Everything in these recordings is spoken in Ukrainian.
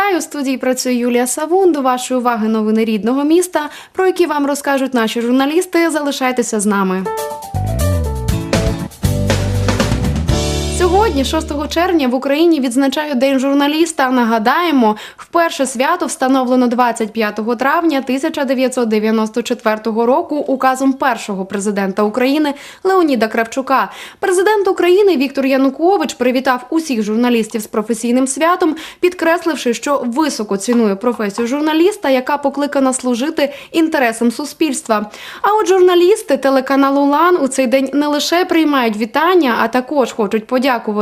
Вітаю у студії. Працює Юлія Савун. До вашої уваги новини рідного міста, про які вам розкажуть наші журналісти. Залишайтеся з нами. Сьогодні, 6 червня, в Україні відзначають День журналіста. Нагадаємо, вперше свято встановлено 25 травня 1994 року указом першого президента України Леоніда Кравчука. Президент України Віктор Янукович привітав усіх журналістів з професійним святом, підкресливши, що високо цінує професію журналіста, яка покликана служити інтересам суспільства. А от журналісти телеканалу Лан у цей день не лише приймають вітання, а також хочуть подякувати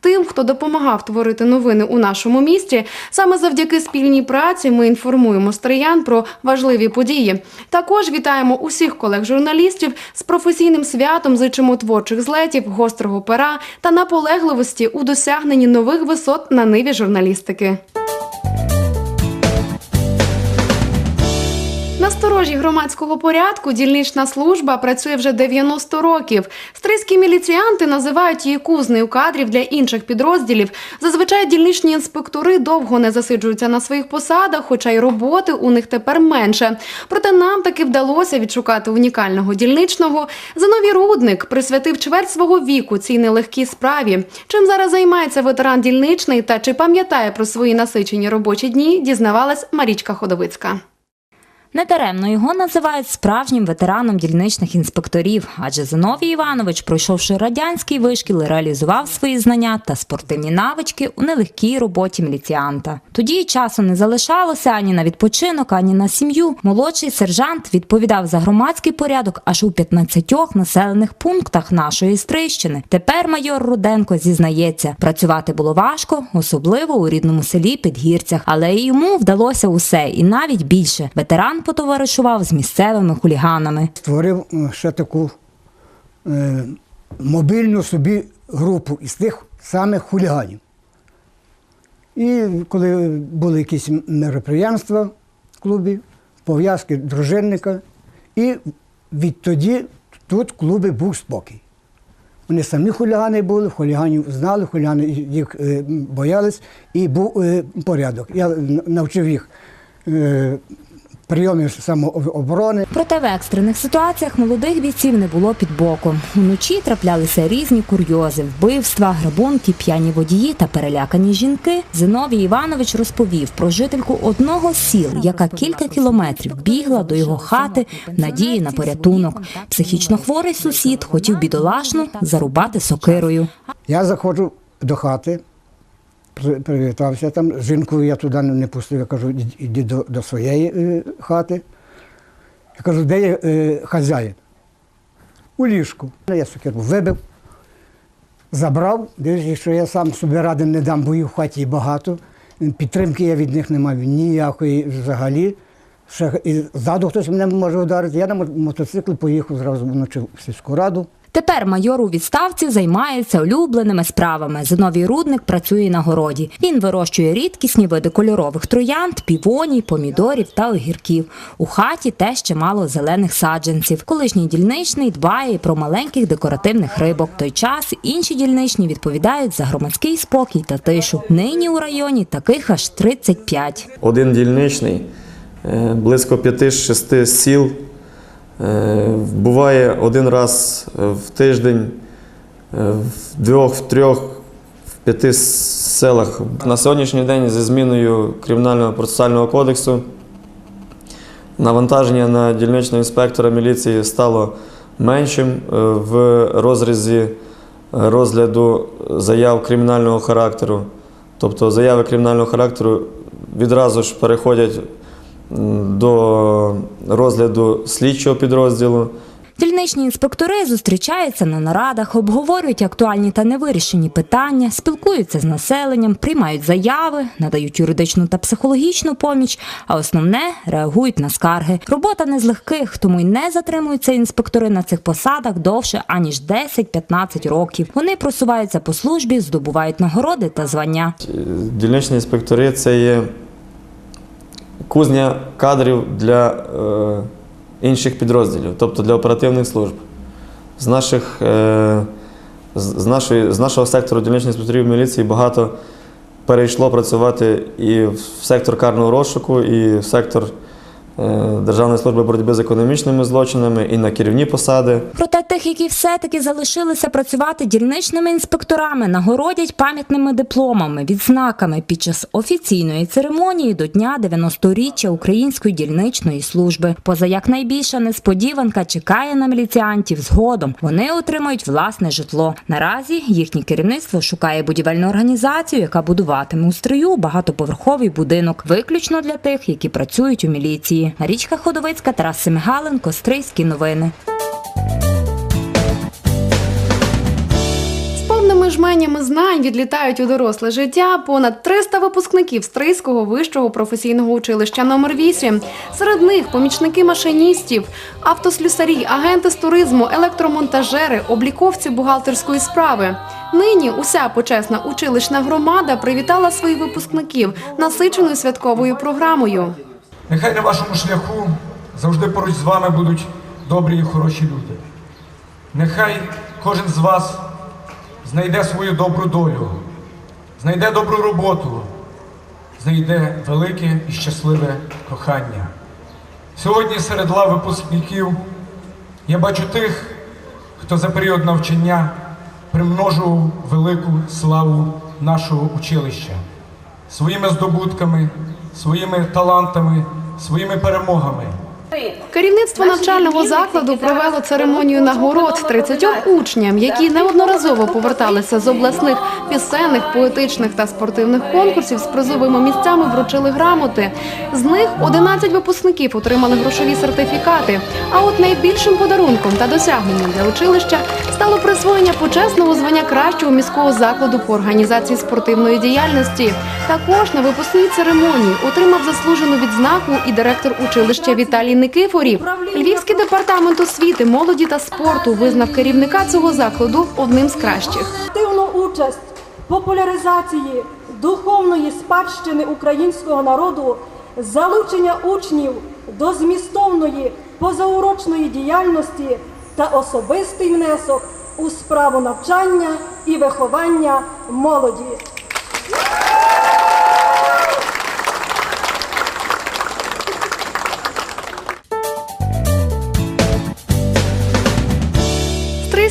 тим, хто допомагав творити новини у нашому місті. Саме завдяки спільній праці ми інформуємо стриян про важливі події. Також вітаємо усіх колег-журналістів з професійним святом, зичимо творчих злетів, гострого пера та наполегливості у досягненні нових висот на ниві журналістики. На сторожі громадського порядку дільнична служба працює вже 90 років. Стрийські міліціянти називають її кузнею кадрів для інших підрозділів. Зазвичай дільничні інспектори довго не засиджуються на своїх посадах, хоча й роботи у них тепер менше. Проте нам таки вдалося відшукати унікального дільничного. Зиновій Рудник присвятив чверть свого віку цій нелегкій справі. Чим зараз займається ветеран дільничний та чи пам'ятає про свої насичені робочі дні, дізнавалась Марічка Ходовицька. Недаремно його називають справжнім ветераном дільничних інспекторів, адже Зиновій Іванович, пройшовши радянський вишкіл, реалізував свої знання та спортивні навички у нелегкій роботі міліціанта. Тоді часу не залишалося ані на відпочинок, ані на сім'ю. Молодший сержант відповідав за громадський порядок аж у 15 населених пунктах нашої Стрищини. Тепер майор Руденко зізнається, працювати було важко, особливо у рідному селі Підгірцях, але й йому вдалося усе, і навіть більше. Ветеран потоваришував з місцевими хуліганами. створив е, ще таку е, мобільну собі групу із тих самих хуліганів. І коли були якісь мероприємства в клубі, пов'язки дружинника, і відтоді тут в клубі був спокій. Вони самі хулігани були, хуліганів знали, хулігани їх е, боялись, і був е, порядок. Я навчив їх прийомів самооборони. Проте в екстрених ситуаціях молодих бійців не було під боком. Уночі траплялися різні курйози, вбивства, грабунки, п'яні водії та перелякані жінки. Зиновій Іванович розповів про жительку одного з сіл, яка кілька кілометрів бігла до його хати в надії на порятунок. Психічно хворий сусід хотів бідолашну зарубати сокирою. Я заходжу до хати, привітався там. Жінку я туди не пустив, я кажу, «Ід- іди до, до своєї е, хати. Я кажу, де є е, хазяїн? У ліжку. Я сокиру вибив, забрав, дивлюся, що я сам собі ради не дам, бо їх в хаті багато. Підтримки я від них не маю ніякої взагалі. Ще і ззаду хтось мене може ударити. Я на мо- мотоциклі поїхав зразу вночі в сільську раду. Тепер майор у відставці займається улюбленими справами. Зиновій Рудник працює на городі. Він вирощує рідкісні види кольорових троянд, півоній, помідорів та огірків. У хаті теж чимало зелених саджанців. Колишній дільничний дбає про маленьких декоративних рибок. Той час інші дільничні відповідають за громадський спокій та тишу. Нині у районі таких аж 35. Один дільничний, е, близько 5-6 сіл. Е, Буває один раз в тиждень, е, в двох, в трьох, в п'яти селах. На сьогоднішній день зі зміною Кримінального процесуального кодексу навантаження на дільничного інспектора міліції стало меншим е, в розрізі е, розгляду заяв кримінального характеру. Тобто заяви кримінального характеру відразу ж переходять до розгляду слідчого підрозділу. Дільничні інспектори зустрічаються на нарадах, обговорюють актуальні та невирішені питання, спілкуються з населенням, приймають заяви, надають юридичну та психологічну поміч, а основне реагують на скарги. Робота не з легких, тому й не затримуються інспектори на цих посадах довше аніж 10-15 років. Вони просуваються по службі, здобувають нагороди та звання. Дільничні інспектори це є кузня кадрів для е, інших підрозділів, тобто для оперативних служб. З, наших, е, з, нашої, з нашого сектору дільничних інспекторів міліції багато перейшло працювати і в сектор карного розшуку, і в сектор е, Державної служби боротьби з економічними злочинами, і на керівні посади. Проте тих, які все-таки залишилися працювати дільничними інспекторами, нагородять пам'ятними дипломами, відзнаками під час офіційної церемонії до дня 90-річчя Української дільничної служби. Поза як найбільша несподіванка чекає на міліціантів згодом. Вони отримають власне житло. Наразі їхнє керівництво шукає будівельну організацію, яка будуватиме у стрию багатоповерховий будинок, виключно для тих, які працюють у міліції. Марічка Ходовицька, Тарас Семигаленко, Стрийські новини. Жменями знань відлітають у доросле життя понад 300 випускників Стрийського вищого професійного училища номер 8 Серед них помічники машиністів, автослюсарі, агенти з туризму, електромонтажери, обліковці бухгалтерської справи. Нині уся почесна училищна громада привітала своїх випускників насиченою святковою програмою. Нехай на вашому шляху завжди поруч з вами будуть добрі і хороші люди. Нехай кожен з вас знайде свою добру долю, знайде добру роботу, знайде велике і щасливе кохання. Сьогодні серед лав випускників я бачу тих, хто за період навчання примножував велику славу нашого училища своїми здобутками, своїми талантами, своїми перемогами. Керівництво навчального закладу провело церемонію нагород 30 учням, які неодноразово поверталися з обласних пісенних, поетичних та спортивних конкурсів з призовими місцями вручили грамоти. З них 11 випускників отримали грошові сертифікати. А от найбільшим подарунком та досягненням для училища стало присвоєння почесного звання кращого міського закладу по організації спортивної діяльності. Також на випускній церемонії отримав заслужену відзнаку і директор училища Віталій Никифорів. Львівський департамент освіти, молоді та спорту визнав керівника цього закладу одним з кращих. активну участь в популяризації духовної спадщини українського народу, залучення учнів до змістовної позаурочної діяльності та особистий внесок у справу навчання і виховання молоді.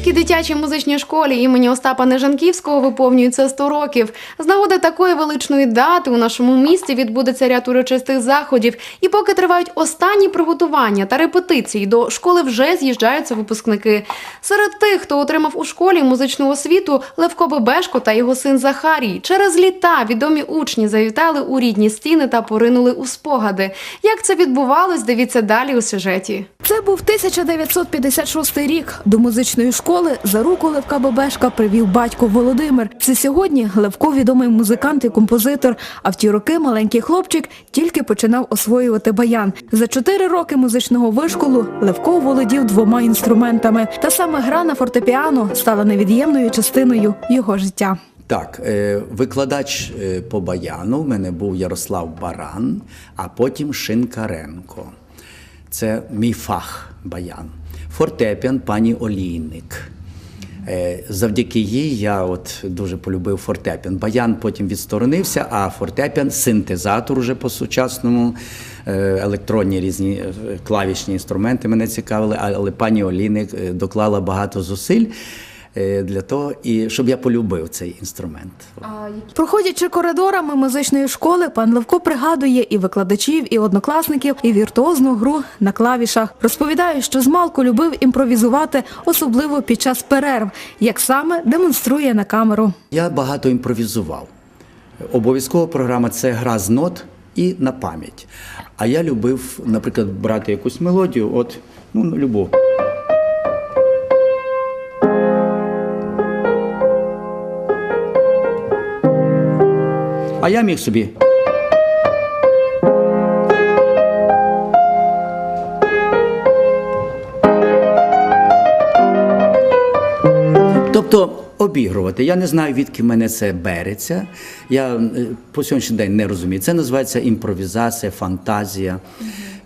Стрийській дитячій музичній школі імені Остапа Нежанківського виповнюється 100 років. З нагоди такої величної дати у нашому місті відбудеться ряд урочистих заходів. І поки тривають останні приготування та репетиції, до школи вже з'їжджаються випускники. Серед тих, хто отримав у школі музичну освіту, Левко Бебешко та його син Захарій. Через літа відомі учні завітали у рідні стіни та поринули у спогади. Як це відбувалось, дивіться далі у сюжеті. Це був 1956 рік. До музичної школи за руку Левка Бебешка привів батько Володимир. Це сьогодні Левко відомий музикант і композитор. А в ті роки маленький хлопчик тільки починав освоювати баян. За чотири роки музичного вишколу Левко володів двома інструментами. Та саме гра на фортепіано стала невід'ємною частиною його життя. Так, е, викладач е, по баяну в мене був Ярослав Баран, а потім Шинкаренко. Це мій фах баян. Фортепіан пані Олійник. Е, Завдяки їй я от дуже полюбив фортепіан. Баян потім відсторонився, а фортепіан синтезатор уже по-сучасному, е, електронні різні е, клавішні інструменти мене цікавили, але пані Олійник е, доклала багато зусиль для того, і щоб я полюбив цей інструмент. Проходячи коридорами музичної школи, пан Левко пригадує і викладачів, і однокласників, і віртуозну гру на клавішах. Розповідає, що змалку любив імпровізувати, особливо під час перерв, як саме демонструє на камеру. Я багато імпровізував. Обов'язкова програма це гра з нот і на пам'ять. А я любив, наприклад, брати якусь мелодію, от ну любов. А я міг собі. Тобто обігрувати. Я не знаю, відки мене це береться. Я е, по сьогоднішній день не розумію. Це називається імпровізація, фантазія.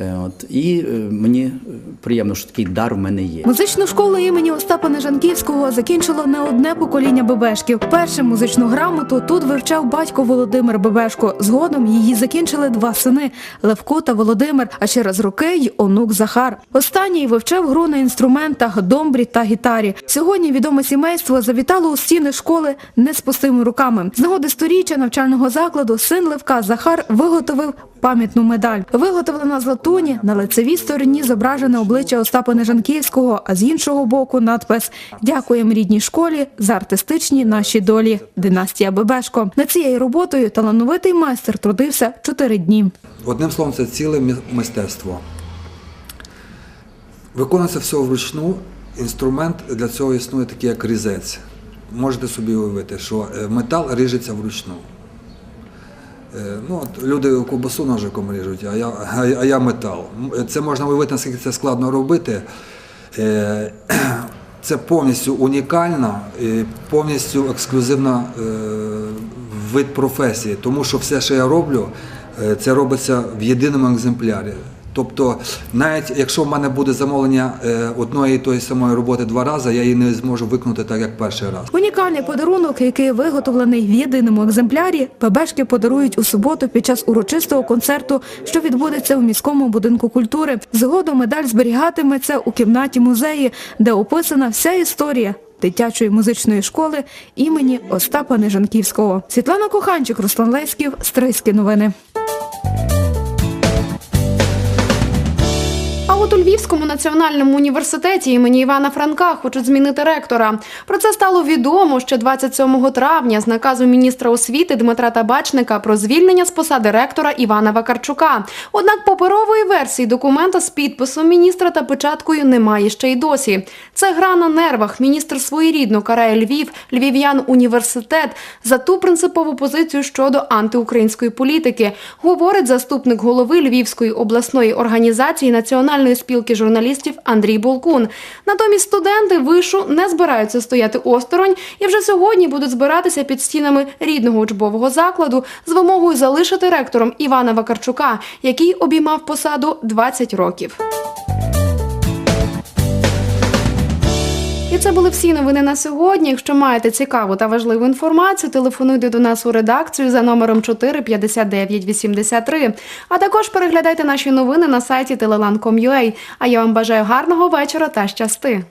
Е, От, і е, мені приємно, що такий дар в мене є. Музичну школу імені Остапа Нежанківського закінчило не одне покоління Бебешків. Першу музичну грамоту тут вивчав батько Володимир Бебешко. Згодом її закінчили два сини Левко та Володимир, а через роки й онук Захар. Останній вивчав гру на інструментах, домбрі та гітарі. Сьогодні відоме сімейство завітало у стіни школи не з пустими руками. З нагоди сторіччя навчального закладу син Левка Захар виготовив пам'ятну медаль. Виготовлена з латуні на лицевій стороні зображене обличчя Остапа Нежанківського, а з іншого боку надпис Дякуємо рідній школі за артистичні наші долі. Династія Бебешко. Над цією роботою талановитий майстер трудився чотири дні. Одним словом, це ціле мистецтво. Виконується все вручну. Інструмент для цього існує такий, як різець. Можете собі уявити, що е, метал ріжеться вручну. Е, Ну, от люди кубасу ножиком ріжуть, а я, а я- метал. Це можна уявити, наскільки це складно робити. Е, Це повністю унікальна, і повністю ексклюзивна е, вид професії, тому що все, що я роблю, це робиться в єдиному екземплярі. Тобто, навіть якщо в мене буде замовлення е, одної і тої самої роботи два рази, я її не зможу виконати так, як перший раз. Унікальний подарунок, який виготовлений в єдиному екземплярі, Бебешки подарують у суботу під час урочистого концерту, що відбудеться у міському будинку культури. Згодом медаль зберігатиметься у кімнаті музеї, де описана вся історія. Дитячої музичної школи імені Остапа Нежанківського. Світлана Коханчик, Руслан Леськів, Стрийські новини. От у Львівському національному університеті імені Івана Франка хочуть змінити ректора. Про це стало відомо ще 27 травня з наказу міністра освіти Дмитра Табачника про звільнення з посади ректора Івана Вакарчука. Однак паперової версії документа з підписом міністра та печаткою немає ще й досі. Це гра на нервах. Міністр своєрідно карає Львів, львів'ян університет за ту принципову позицію щодо антиукраїнської політики, говорить заступник голови Львівської обласної організації Національної спілки журналістів Андрій Болкун. Натомість студенти вишу не збираються стояти осторонь і вже сьогодні будуть збиратися під стінами рідного учбового закладу з вимогою залишити ректором Івана Вакарчука, який обіймав посаду 20 років. Це були всі новини на сьогодні. Якщо маєте цікаву та важливу інформацію, телефонуйте до нас у редакцію за номером 4 59 83. А також переглядайте наші новини на сайті telelan.com.ua. А я вам бажаю гарного вечора та щасти.